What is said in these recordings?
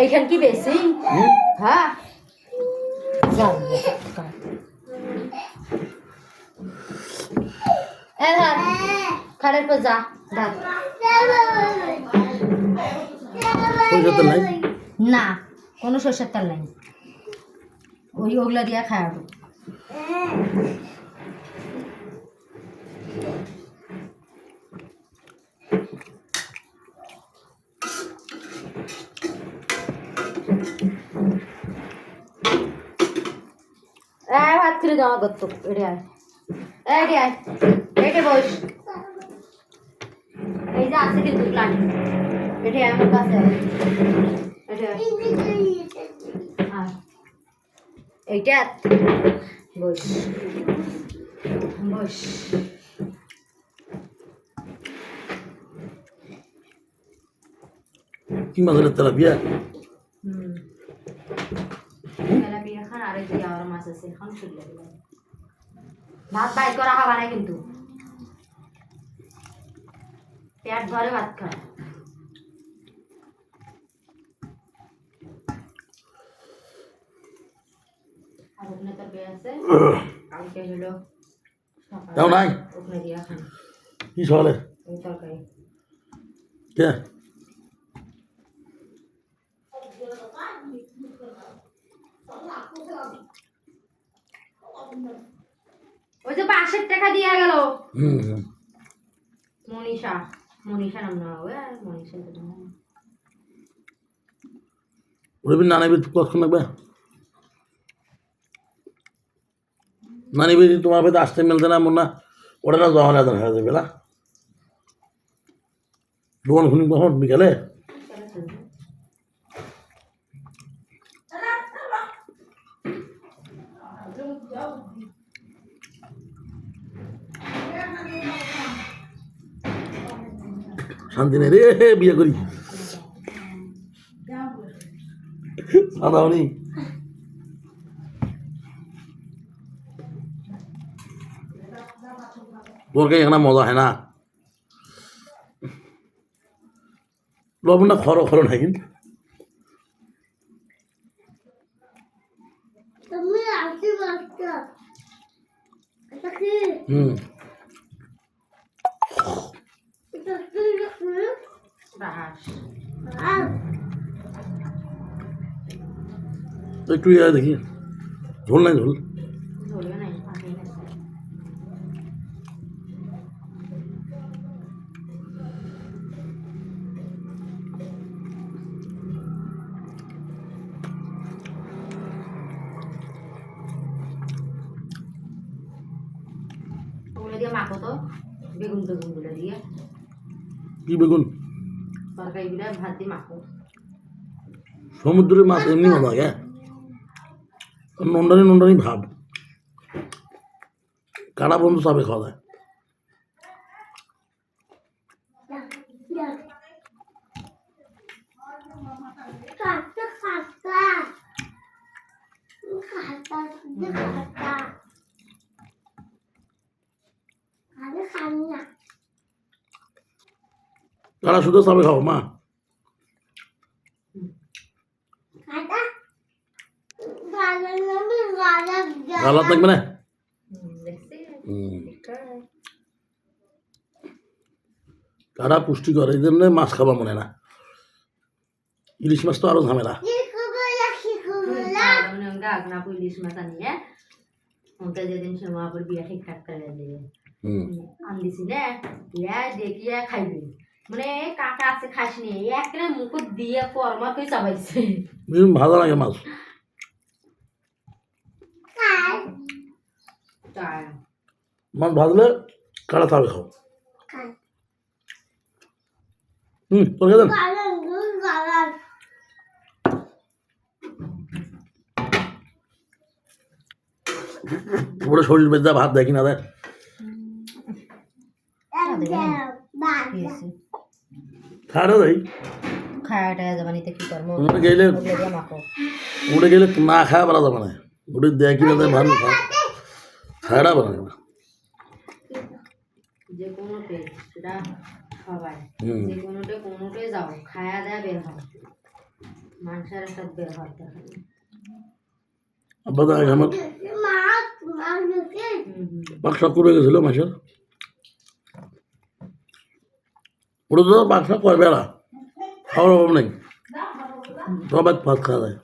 এইখান কি বেশি? হ্যাঁ খাটের পর যা নাই? না। কোনো সর্ষের তেল নাই। ওই ওগুলা দিয়ে খাওয়াবো এই ভাত ছিল জমা করতো এটি আয়। এটি আয়। এটি বস। এই যে আছে কিন্তু প্লান্ট এটি আমার কাছে। এইটা? বস। বস। কি মাছের তেলাপিয়া? খান আর যে আর মাছ আছে এখন শুনলে ভাত বাইর করা হবে না কিন্তু। পেট ভরে ভাত খায়। আর ওখানে তোর বে আছে। কালকে হলো সকালে নাই? ওখানে দিয়া খান কি সকালে? তরকারি। কে? ওই যে পাঁচশো টাকা দিয়া গেল। মনীষা। মনীষা নাম না হবে আর মনীষা তো নাম। না। রবি না নেবে কতক্ষণ লাগবে? না নেবে তোমার বাড়িতে আসতে মিলতে না মনে না ওটা না জমা না হয়ে যাবে, না? দোকান খুনি কখন বিকালে। শান্তি নেই রে, বিয়ে করি। সাদা হনি তোর এখানে মজা হয় না লবণটা খরো খরো নাই কিন্তু। হুম একটু ইয়ে দেখি। ঝোল নাই ঝোল মাখো তো। বেগুন বেগুনগুলো দিয়ে। কি বেগুন? তরকারিগুলো ভাত দিয়ে মাখো। সমুদ্রের মাছ এমনি মজা লাগে নন্ডানি নন্ডানি ভাব। কারা বন্ধু চাপে খাওয়া যায় কাটা কাটা কাটা কারা শুধু চাপে খাও মা। গালা থাকবে না? দেখছি। হুম। কারা পুষ্টিকর এই জন্য মাছ খাবা মনে না। ইলিশ মাছ তো আরও ঝামেলা। পুলিশ মাছ আনিয়ে ওটা যেদিন সে মহাপুর বিয়া ঠিকঠাক করে দেবে। হুম আনদিছি না ইয়া দেখিয়া খাইবি মানে কাকা আছে খাস নি একটা মুখ দিয়ে কর্মা কই চাবাইছে ভালো লাগে মাছ মাছ ভাজলে চাপে খাও হুম তোর গালা গালা শরীর বেজা ভাত দেখি না দেয় খাড়া দেয় খায়াটা জবানিতে কি করব? তোমরা গেলে ওগুলো দিয়ে মাখো। উঠে গেলে না খাওয়া পারা যাবে না। উঠে দেয় কিনা ভালো খাওয়া খাওয়াটা পারা যাবে যে কোনো পেট সেটা সবাই যে কোনোটে কোনোটে যাও খায়া দেয়া বের হও মানুষের সাথে বের হওয়ার দরকার আব্বা তো আমার মাছ মাছ ঢুকে হুম হুম। পাক শাক করে গেছিল মাসের ওটা তো শাক করবে না। খাওয়ার অভাব নেই। সবাই ভাত খাওয়া যায়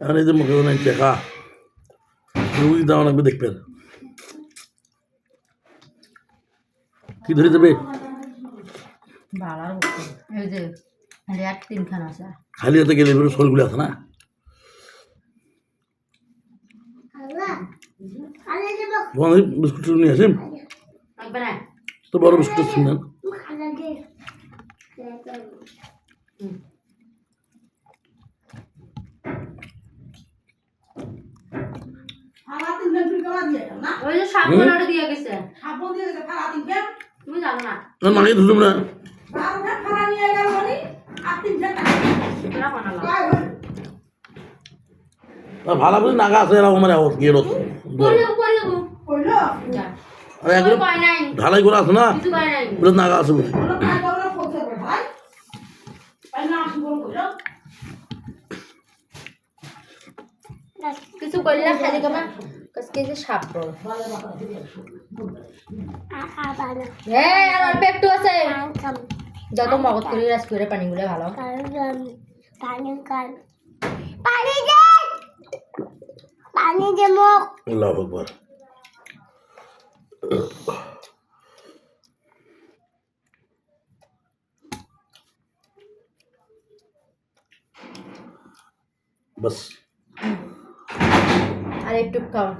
এখন এই যে মুখে নাই টেকা রুগী দাও লাগবে দেখবেন। কি ধরে দেবে? আর খালি আর হাতে গেলে এবারে আছে না? বিস্কুট নিয়ে আসেন। তো বড় বিস্কুট ছিলেন। খালা দে হুম। ফালা তিনজন তুই কেমন দিয়ে গেল না ওই যে সাবধান দিয়ে গেছে সাবন দিয়ে গেছে ফালা তিনজন তুমি জানো না মাকে ধরলাম না বারো ঘণ্টা ফালা নিয়ে গেল বলি আর তিনজন তোরা বানালাম ভালো করে নাগা আছে এরকম মানে গিয়ে রত করে দেবো করে দেবো কইল যা। আর একদম কোনো ভয় নাই। ঢালাই করে আছে না? নাগা আছে বুঝি কিছু করলে খালি যে সাপ হ্যাঁ আর অল্প একটু আছে। যত মগজ করে রাস করে পানিগুলো ভালো। পানি পানি পানি দে মুখ আল্লাহ আকবর। বাস। আর একটু খাও।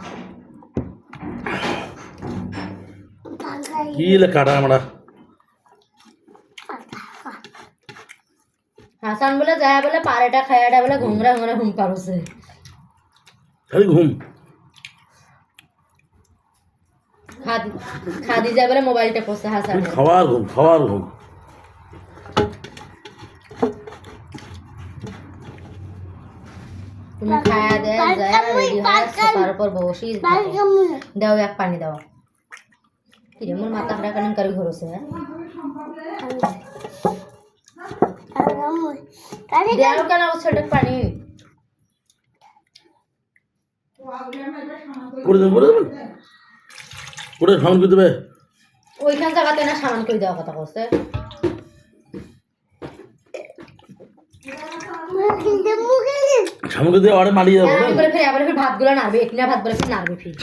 লেখাটা আমরা? হাসান বলে যায় বলে পাড়েটা খায়াটা বলে ঘুমরা ঘুমরা ঘুম পারছে খালি ঘুম। খাদি খাদি যায় বলে মোবাইলটা হাসান খালি খাওয়ার ঘুম খাওয়ার ঘুম। তুমি খায়া দেয় যায় রেডি হয় সোফার উপর বসি দাও এক পানি দাও। কিরে মোর মাথা খাটা কানে করি ঘরছে হ্যাঁ? দেও কেন ছোট পানি? করে দেবো করে দেবেন করে সামান করে দেবে? ওইখান জায়গাতে না সামান করে দেওয়ার কথা বলছে। সামান করে দিয়ে অর্ডার মারিয়ে যাব আবার ফের আবার ফির ভাতগুলো নাড়বে এখানে ভাত বলে ফের নাড়বে ফির।